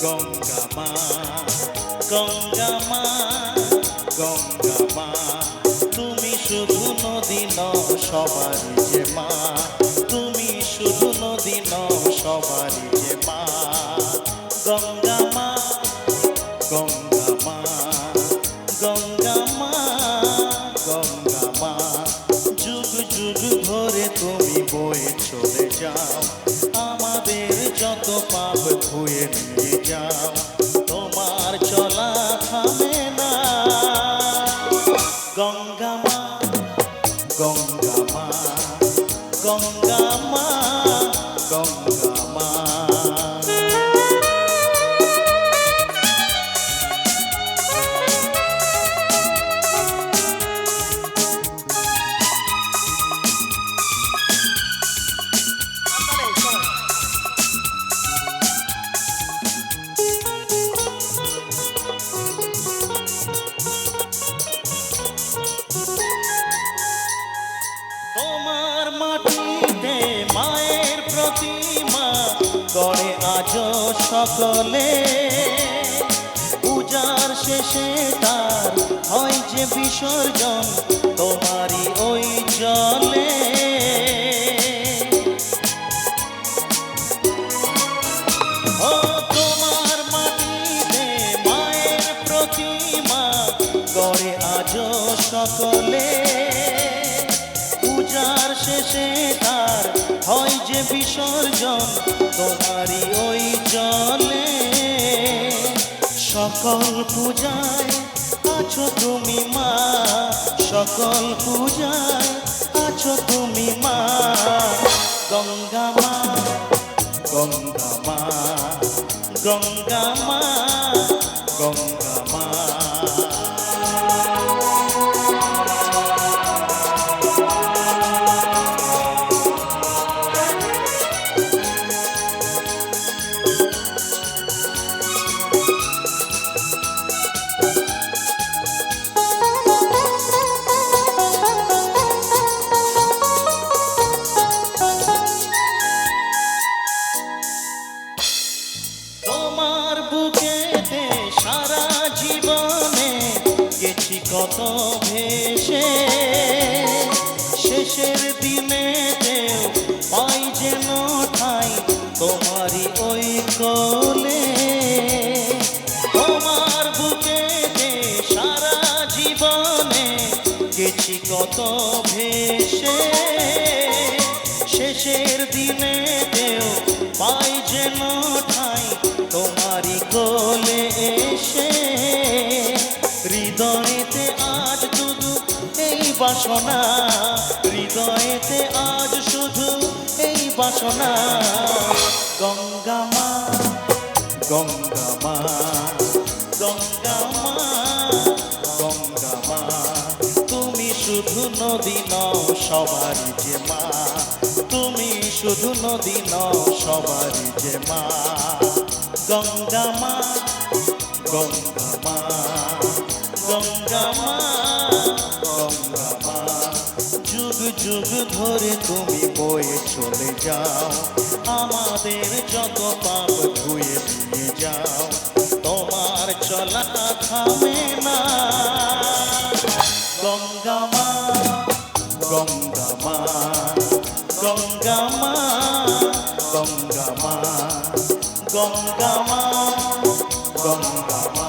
গঙ্গা মা গঙ্গা মা তুমি শুধু নদী নও সবারই যে মা। তুমি শুধু নদী নও সবারই যে মা। গঙ্গা মা গঙ্গা মা গঙ্গা মা গঙ্গা মা যুগ যুগ ধরে তুমি বয়ে চলে যাও। আমাদের যত পাপ ধুয়ে নিয়ে যাও তোমার চলা থামে না। গঙ্গা মা গঙ্গা মা গঙ্গা মা। প্রতিমা গড়ে আজ সকলে। পূজার শেষে তার হয় যে বিসর্জন, তোমারই ওই জলে। আজ সকলে। পূজার শেষে হয় যে বিসর্জন, তোমারই ওই জলে। সকল পূজায় আছো তুমি মা, সকল পূজায় আছো তুমি মা। গঙ্গা মা গঙ্গা মা গঙ্গা মা। কত ভেসে শেষের দিনে পাই যেন ঠাই তোমারই ওই কোলে। তোমার বুকেতে সারা জীবনে গেছি কত ভেসে শেষের দিনে দেও পাই যেন ঠাই বাসনা, হৃদয়েতে আজ শুধু এই বাসনা। গঙ্গা মা গঙ্গা মা গঙ্গা মা গঙ্গা মা, তুমি শুধু নদী নও সবারই যে মা। তুমি শুধু নদী নও সবারই যে মা। গঙ্গা মা গঙ্গা মা গঙ্গা মা। যুগ ধরে তুমি বয়ে চলে যাও। আমাদের যত পাপ ধুয়ে নিয়ে যাও, তোমার চলা থামে না গঙ্গামা গঙ্গামা গঙ্গামা গঙ্গামা গঙ্গামা গঙ্গামা